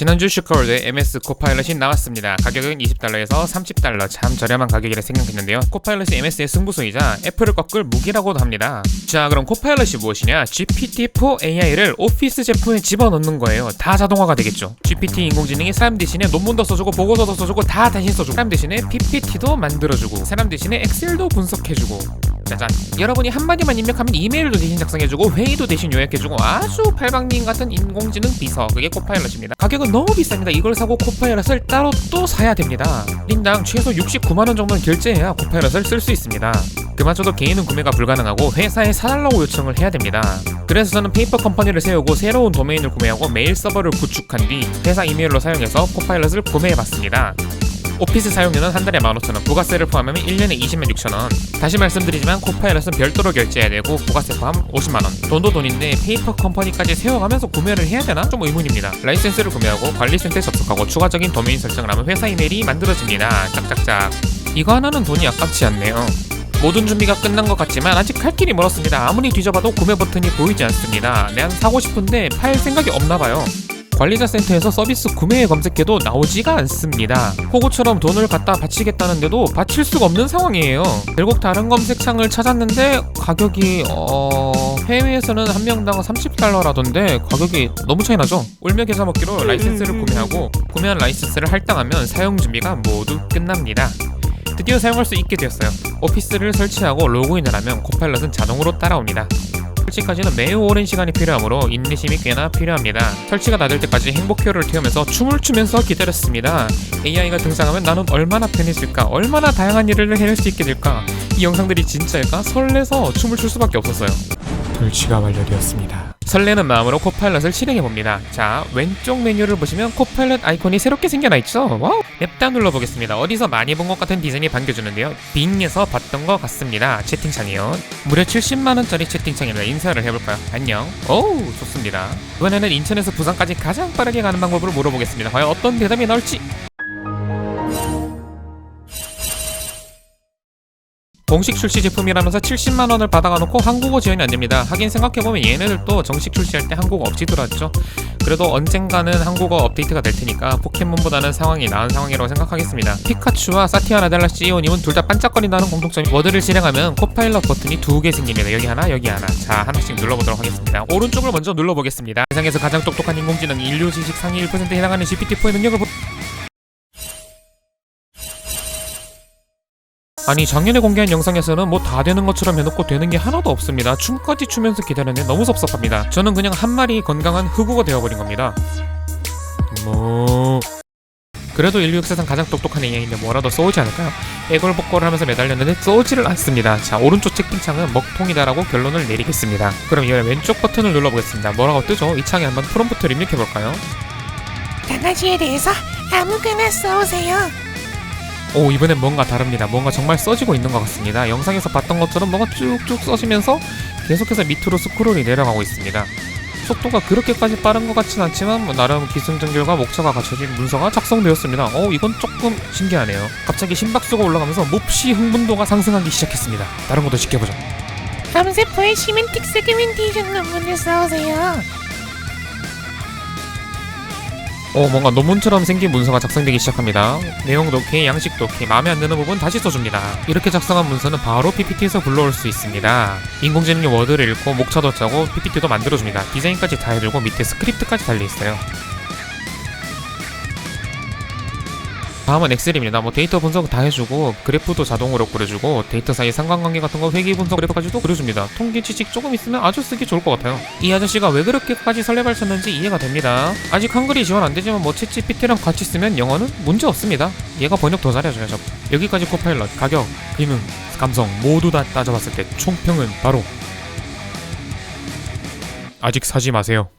지난주 슈퍼월드에 MS 코파일럿이 나왔습니다. 가격은 20달러에서 30달러 참 저렴한 가격이라 생각했는데요. 코파일럿이 MS의 승부수이자 애플을 꺾을 무기라고도 합니다. 자 그럼 코파일럿이 무엇이냐? GPT-4 AI를 오피스 제품에 집어넣는 거예요. 다 자동화가 되겠죠. GPT 인공지능이 사람 대신에 논문도 써주고 보고서도 써주고 다 대신 써주고 사람 대신에 PPT도 만들어주고 사람 대신에 엑셀도 분석해주고 짜잔. 여러분이 한마디만 입력하면 이메일도 대신 작성해주고 회의도 대신 요약해주고 아주 팔방님 같은 인공지능 비서 그게 코파일럿입니다. 가격은 너무 비쌉니다. 이걸 사고 코파일럿을 따로 또 사야 됩니다. 인당 최소 69만원 정도는 결제해야 코파일럿을 쓸 수 있습니다. 그마저도 개인은 구매가 불가능하고 회사에 사달라고 요청을 해야 됩니다. 그래서 저는 페이퍼 컴퍼니를 세우고 새로운 도메인을 구매하고 메일 서버를 구축한 뒤 회사 이메일로 사용해서 코파일럿을 구매해봤습니다. 오피스 사용료는 한 달에 15,000원, 부가세를 포함하면 1년에 20만 6천원. 다시 말씀드리지만 코파일럿은 별도로 결제해야 되고 부가세 포함 50만원. 돈도 돈인데 페이퍼 컴퍼니까지 세워가면서 구매를 해야 되나? 좀 의문입니다. 라이센스를 구매하고 관리센터에 접속하고 추가적인 도메인 설정을 하면 회사 이메일이 만들어집니다. 짝짝짝. 이거 하나는 돈이 아깝지 않네요. 모든 준비가 끝난 것 같지만 아직 갈 길이 멀었습니다. 아무리 뒤져봐도 구매 버튼이 보이지 않습니다. 내가 사고 싶은데 팔 생각이 없나 봐요. 관리자 센터에서 서비스 구매에 검색해도 나오지가 않습니다. 호구처럼 돈을 갖다 바치겠다는데도 바칠 수가 없는 상황이에요. 결국 다른 검색창을 찾았는데 가격이 어... 해외에서는 한 명당 30달러라던데 가격이 너무 차이 나죠? 울며 계사 먹기로 라이센스를 구매하고 구매한 라이센스를 할당하면 사용 준비가 모두 끝납니다. 드디어 사용할 수 있게 되었어요. 오피스를 설치하고 로그인을 하면 코파일럿은 자동으로 따라옵니다. 설치까지는 매우 오랜 시간이 필요하므로 인내심이 꽤나 필요합니다. 설치가 다 될 때까지 행복표를 태우면서 춤을 추면서 기다렸습니다. AI가 등장하면 나는 얼마나 편해질까? 얼마나 다양한 일을 해낼 수 있게 될까? 이 영상들이 진짜일까? 설레서 춤을 출 수밖에 없었어요. 설치가 완료되었습니다. 설레는 마음으로 코파일럿을 실행해 봅니다. 자, 왼쪽 메뉴를 보시면 코파일럿 아이콘이 새롭게 생겨나 있죠? 와우! 냅다 눌러보겠습니다. 어디서 많이 본 것 같은 디자인이 반겨주는데요. 빙에서 봤던 것 같습니다. 채팅창이요. 무려 70만원짜리 채팅창입니다. 인사를 해볼까요? 안녕. 오우, 좋습니다. 이번에는 인천에서 부산까지 가장 빠르게 가는 방법을 물어보겠습니다. 과연 어떤 대답이 나올지? 공식 출시 제품이라면서 70만 원을 받아가 놓고 한국어 지원이 안 됩니다. 하긴 생각해보면 얘네들도 정식 출시할 때 한국어 없이 들어왔죠. 그래도 언젠가는 한국어 업데이트가 될 테니까 포켓몬보다는 상황이 나은 상황이라고 생각하겠습니다. 피카츄와 사티아 나달라 CEO님은 둘 다 반짝거린다는 공통점이 워드를 실행하면 코파일럿 버튼이 두 개 생깁니다. 여기 하나, 여기 하나. 자, 하나씩 눌러보도록 하겠습니다. 오른쪽을 먼저 눌러보겠습니다. 세상에서 가장 똑똑한 인공지능 인류 지식 상위 1%에 해당하는 GPT-4의 능력을 보... 아니 작년에 공개한 영상에서는 뭐 다 되는 것처럼 해놓고 되는 게 하나도 없습니다. 춤까지 추면서 기다렸는데 너무 섭섭합니다. 저는 그냥 한 마리 건강한 흑우가 되어버린 겁니다. 뭐... 그래도 인류 역사상 가장 똑똑한 AI인데 뭐라도 쏘지 않을까요? 애걸복걸을 하면서 매달렸는데 쏘지를 않습니다. 자 오른쪽 채팅창은 먹통이다라고 결론을 내리겠습니다. 그럼 이번에 왼쪽 버튼을 눌러보겠습니다. 뭐라고 뜨죠? 이 창에 한번 프롬프트를 입력해볼까요? 강아지에 대해서 아무거나 써오세요. 오 이번엔 뭔가 다릅니다. 뭔가 정말 써지고 있는 것 같습니다. 영상에서 봤던 것처럼 뭔가 쭉쭉 써지면서 계속해서 밑으로 스크롤이 내려가고 있습니다. 속도가 그렇게까지 빠른 것 같진 않지만 뭐 나름 기승전결과 목차가 갖춰진 문서가 작성되었습니다. 어 이건 조금 신기하네요. 갑자기 심박수가 올라가면서 몹시 흥분도가 상승하기 시작했습니다. 다른 것도 지켜보죠. 검세포의 시멘틱 세그멘테이션 논문을 써오세요. 어 뭔가 논문처럼 생긴 문서가 작성되기 시작합니다. 내용도 오케이, 양식도 오케이, 마음에 안 드는 부분 다시 써줍니다. 이렇게 작성한 문서는 바로 PPT에서 불러올 수 있습니다. 인공지능이 워드를 읽고 목차도 짜고 PPT도 만들어줍니다. 디자인까지 다 해주고 밑에 스크립트까지 달려있어요. 다음은 엑셀입니다. 뭐 데이터 분석 다 해주고 그래프도 자동으로 그려주고 데이터 사이 상관관계 같은 거 회귀 분석 그래프까지도 그려줍니다. 통계 지식 조금 있으면 아주 쓰기 좋을 것 같아요. 이 아저씨가 왜 그렇게까지 설레발쳤는지 이해가 됩니다. 아직 한글이 지원 안 되지만 뭐 챗GPT랑 같이 쓰면 영어는 문제 없습니다. 얘가 번역 더 잘해줘요. 저. 여기까지 코파일럿 가격, 기능, 감성 모두 다 따져봤을 때 총평은 바로 아직 사지 마세요.